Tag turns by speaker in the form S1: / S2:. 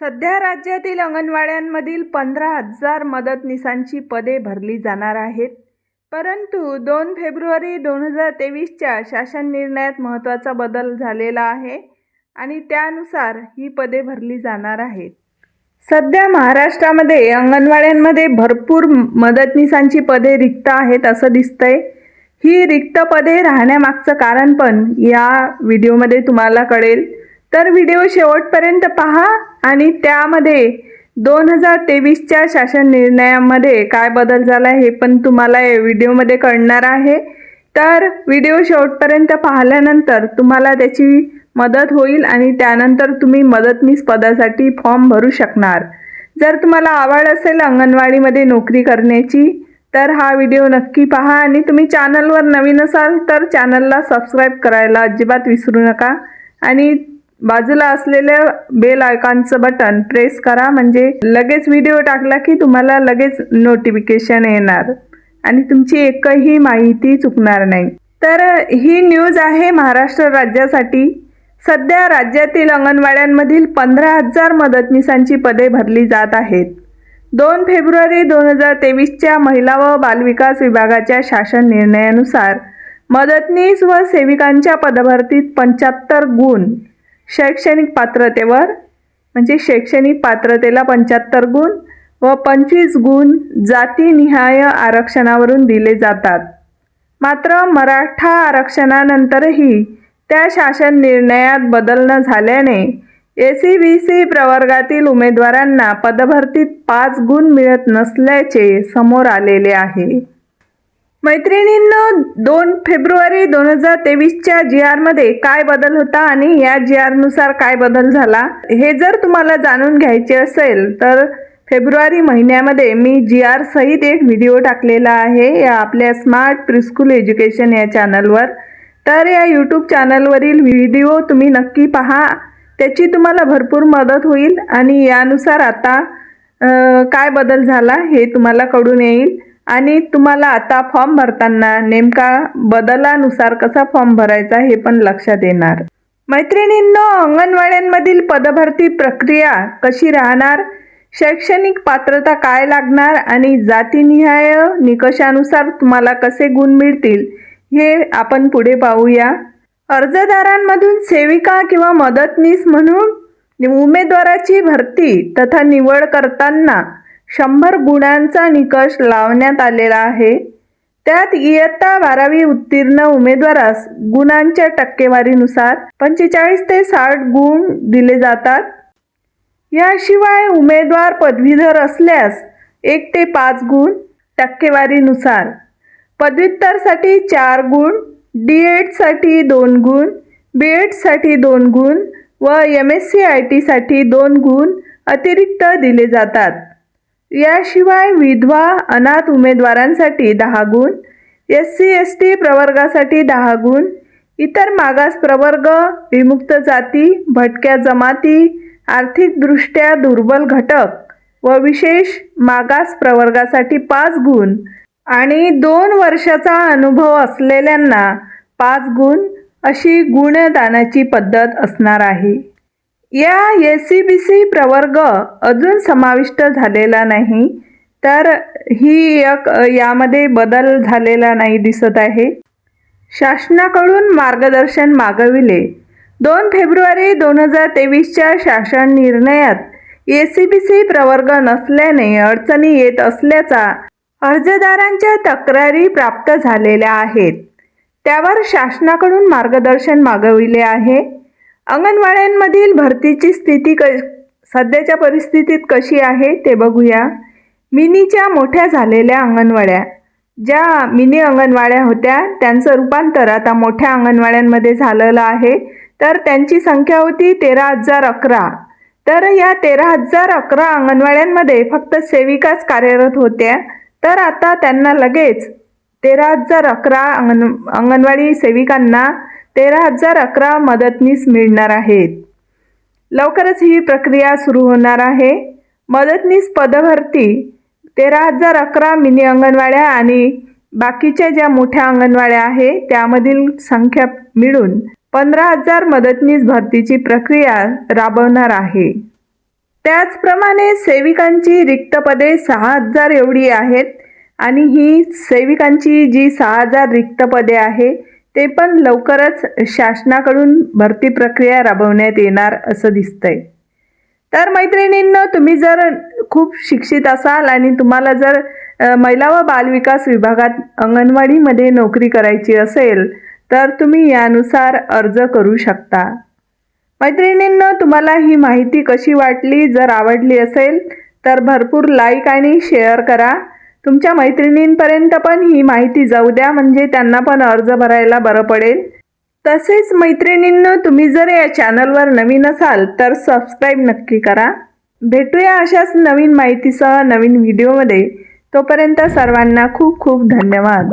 S1: सध्या राज्यातील अंगणवाड्यांमधील पंधरा हजार मदतनीसांची पदे भरली जाणार आहेत. परंतु दोन फेब्रुवारी दोन हजार तेवीसच्या शासन निर्णयात महत्त्वाचा बदल झालेला आहे आणि त्यानुसार ही पदे भरली जाणार आहेत. सध्या महाराष्ट्रामध्ये अंगणवाड्यांमध्ये भरपूर मदतनीसांची पदे रिक्त आहेत असं दिसतंय. ही रिक्त पदे राहण्यामागचं कारण पण या व्हिडिओमध्ये तुम्हाला कळेल. तर व्हिडिओ शेवटपर्यंत पहा. आणि त्यामध्ये दोन हजार तेवीसच्या शासन निर्णयामध्ये काय बदल झाला हे पण तुम्हाला या व्हिडिओमध्ये कळणार आहे. तर व्हिडिओ शेवटपर्यंत पाहिल्यानंतर तुम्हाला त्याची मदत होईल आणि त्यानंतर तुम्ही मदतनीस पदासाठी फॉर्म भरू शकणार. जर तुम्हाला आवड असेल अंगणवाडीमध्ये नोकरी करण्याची तर हा व्हिडिओ नक्की पहा आणि तुम्ही चॅनलवर नवीन असाल तर चॅनलला सबस्क्राईब करायला अजिबात विसरू नका. आणि बाजूला असलेल्या बेल आयकॉनचं बटन प्रेस करा. म्हणजे लगेच व्हिडिओ टाकला की तुम्हाला लगेच नोटिफिकेशन येणार. आणि तुमची एकही माहिती चुकणार नाही. तर ही न्यूज आहे महाराष्ट्र राज्यासाठी. सध्या राज्यातील अंगणवाड्यांमधील पंधरा हजार मदतनीसांची पदे भरली जात आहेत. दोन फेब्रुवारी दोन हजार तेवीसच्या महिला व बालविकास विभागाच्या शासन निर्णयानुसार मदतनीस व सेविकांच्या पदभरतीत पंच्याहत्तर गुण शैक्षणिक पात्रतेवर म्हणजे शैक्षणिक पात्रतेला पंच्याहत्तर गुण व पंचवीस गुण जातीनिहाय आरक्षणावरून दिले जातात. मात्र मराठा आरक्षणानंतरही त्या शासन निर्णयात बदल न झाल्याने ए सी बी सी प्रवर्गातील उमेदवारांना पदभरतीत पाच गुण मिळत नसल्याचे समोर आलेले आहे. मैत्रिणींनो दोन फेब्रुवारी दोन हजार तेवीसच्या जी आरमध्ये काय बदल होता आणि या जी आरनुसार काय बदल झाला हे जर तुम्हाला जाणून घ्यायचे असेल तर फेब्रुवारी महिन्यामध्ये मी जी आर सहित एक व्हिडिओ टाकलेला आहे या आपल्या स्मार्ट प्रिस्कूल एज्युकेशन या चॅनलवर तर या यूट्यूब चॅनलवरील व्हिडिओ तुम्ही नक्की पहा त्याची तुम्हाला भरपूर मदत होईल आणि यानुसार आता काय बदल झाला हे तुम्हाला कळून येईल. आणि तुम्हाला आता फॉर्म भरताना नेमका बदलानुसार कसा फॉर्म भरायचा हे पण लक्षात येणार. मैत्रिणींनो अंगणवाड्यांमधील पदभरती प्रक्रिया कशी राहणार? शैक्षणिक पात्रता काय लागणार? आणि जातीनिहाय निकषानुसार तुम्हाला कसे गुण मिळतील? हे आपण पुढे पाहूया. अर्जदारांमधून सेविका किंवा मदतनीस म्हणून उमेदवाराची भरती तथा निवड करताना शंभर गुणांचा निकष लावण्यात आलेला आहे. त्यात इयत्ता बारावी उत्तीर्ण उमेदवारास गुणांच्या टक्केवारीनुसार पंचेचाळीस ते साठ गुण दिले जातात. याशिवाय उमेदवार पदवीधर असल्यास एक ते पाच गुण टक्केवारीनुसार पदव्युत्तरसाठी चार गुण डी एडसाठी दोन गुण बी एडसाठी दोन गुण व एम एस सी आय टीसाठी दोन गुण अतिरिक्त दिले जातात. याशिवाय विधवा अनाथ उमेदवारांसाठी दहा गुण एस सी एस टी प्रवर्गासाठी दहा गुण इतर मागास प्रवर्ग विमुक्त जाती भटक्या जमाती आर्थिकदृष्ट्या दुर्बल घटक व विशेष मागास प्रवर्गासाठी पाच गुण आणि दोन वर्षाचा अनुभव असलेल्यांना पाच गुण अशी गुणदानाची पद्धत असणार आहे. या एस सी बी सी प्रवर्ग अजून समाविष्ट झालेला नाही तर ही एक यामध्ये बदल झालेला नाही दिसत आहे. शासनाकडून मार्गदर्शन मागविले. दोन फेब्रुवारी दोन हजार तेवीसच्या शासन निर्णयात ए सी बी सी प्रवर्ग नसल्याने अडचणी येत असल्याचा अर्जदारांच्या तक्रारी प्राप्त झालेल्या आहेत. त्यावर शासनाकडून मार्गदर्शन मागविले आहे. अंगणवाड्यांमधील भरतीची स्थिती क सध्याच्या परिस्थितीत कशी आहे ते बघूया. मिनीच्या मोठ्या झालेल्या अंगणवाड्या. ज्या मिनी अंगणवाड्या होत्या त्यांचं रूपांतर आता मोठ्या अंगणवाड्यांमध्ये झालेलं आहे. तर त्यांची संख्या होती तेरा हजार अकरा. तर या तेरा हजार अकरा अंगणवाड्यांमध्ये फक्त सेविकाच कार्यरत होत्या. तर आता त्यांना लगेच तेरा हजार अकरा अंगण अंगणवाडी सेविकांना तेरा हजार अकरा मदतनीस मिळणार आहेत. लवकरच ही प्रक्रिया सुरू होणार आहे. मदतनीस पदभरती तेरा हजार अकरा मिनी अंगणवाड्या आणि बाकीच्या ज्या मोठ्या अंगणवाड्या आहे त्यामधील संख्या मिळून पंधरा हजार मदतनीस भरतीची प्रक्रिया राबवणार आहे. त्याचप्रमाणे सेविकांची रिक्त पदे सहा हजार एवढी आहेत आणि ही सेविकांची जी सहा हजार रिक्त पदे आहे ते पण लवकरच शासनाकडून भरती प्रक्रिया राबवण्यात येणार असं दिसतंय. तर मैत्रिणींनो तुम्ही जर खूप शिक्षित असाल आणि तुम्हाला जर महिला व बालविकास विभागात अंगणवाडीमध्ये नोकरी करायची असेल तर तुम्ही यानुसार अर्ज करू शकता. मैत्रिणींनो तुम्हाला ही माहिती कशी वाटली जर आवडली असेल तर भरपूर लाईक आणि शेअर करा. तुमच्या मैत्रिणींपर्यंत पण ही माहिती जाऊ द्या म्हणजे त्यांना पण अर्ज भरायला बरं पडेल. तसेच मैत्रिणींनो तुम्ही जर या चॅनलवर नवीन असाल तर सबस्क्राईब नक्की करा. भेटूया अशाच नवीन माहितीसह नवीन व्हिडिओमध्ये. तोपर्यंत सर्वांना खूप खूप धन्यवाद.